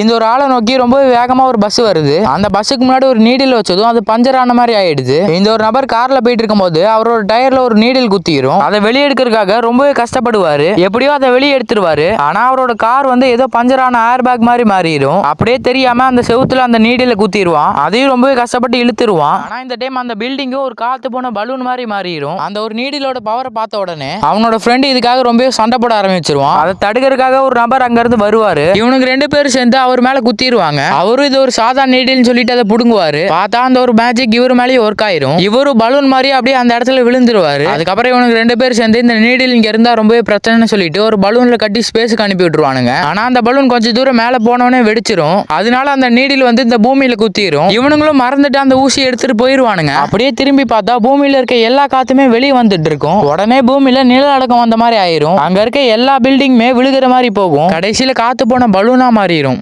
இந்த ஒரு ஆளை நோக்கி ரொம்ப வேகமா ஒரு பஸ் வருது. அந்த பஸ்ஸுக்கு முன்னாடி ஒரு நீடில் வச்சதும் அது பஞ்சர் ஆன மாதிரி ஆயிடுது. இந்த ஒரு நபர் கார்ல போயிட்டு இருக்கும்போது அவரோட டயர்ல ஒரு நீடில் குத்திரும். அதை வெளியே எடுக்கிறதுக்காக ரொம்பவே கஷ்டப்படுவாரு. எப்படியோ அதை வெளியே எடுத்துருவாரு. ஆனா அவரோட கார் வந்து ஏதோ பஞ்சர் ஆன ஏர் பேக் மாதிரி மாறிடும் அப்படியே தெரியாம அந்த செவுத்துல அந்த நீடில குத்திடுவான் அதையும் ரொம்பவே கஷ்டப்பட்டு இழுத்துருவான். ஆனா இந்த டைம் அந்த பில்டிங்கும் ஒரு காத்து போன பலூன் மாதிரி மாறிடும் அந்த ஒரு நீடிலோட பவரை பார்த்த உடனே அவனோட ஃப்ரெண்டு இதுக்காக ரொம்பவே சண்டை போட ஆரம்பிச்சிருவான். அதை தடுக்கிறதுக்காக ஒரு நபர் அங்க இருந்து வருவாரு. இவனுக்கு ரெண்டு பேரும் சேர்ந்து அவர் மேல குத்திடுவாங்க அவரும் இது ஒரு சாதா நீடில்னு சொல்லிட்டு அதை புடுங்குவாரு. பார்த்தா அந்த ஒரு மேஜிக் இவர் மேலேயே ஒர்க் ஆயிரும். இவரும் பலூன் மாதிரி அப்படியே அந்த இடத்துல விழுந்துருவாரு. அதுக்கப்புறம் இவனுக்கு ரெண்டு பேர் சேர்ந்து இந்த நீடில் இங்க இருந்தா ரொம்பவே பிரச்சனைன்னு சொல்லிட்டு ஒரு பலூன்ல கட்டி ஸ்பேஸுக்கு அனுப்பி விட்டுருவானுங்க. ஆனா அந்த பலூன் கொஞ்சம் தூரம் மேல போனவனே வெடிச்சிரும். அதனால அந்த நீடில் வந்து இந்த பூமியில குத்திரும். இவனுங்களும் மறந்துட்டு அந்த ஊசி எடுத்துட்டு போயிருவானுங்க. அப்படியே திரும்பி பார்த்தா பூமியில இருக்க எல்லா காத்துமே வெளியே வந்துட்டு இருக்கும். உடனே பூமியில நிலநடுக்கம் வந்த மாதிரி ஆயிரும். அங்க இருக்க எல்லா பில்டிங்குமே விழுகிற மாதிரி போகும். கடைசியில காத்து போன பலூனா மாறிடும்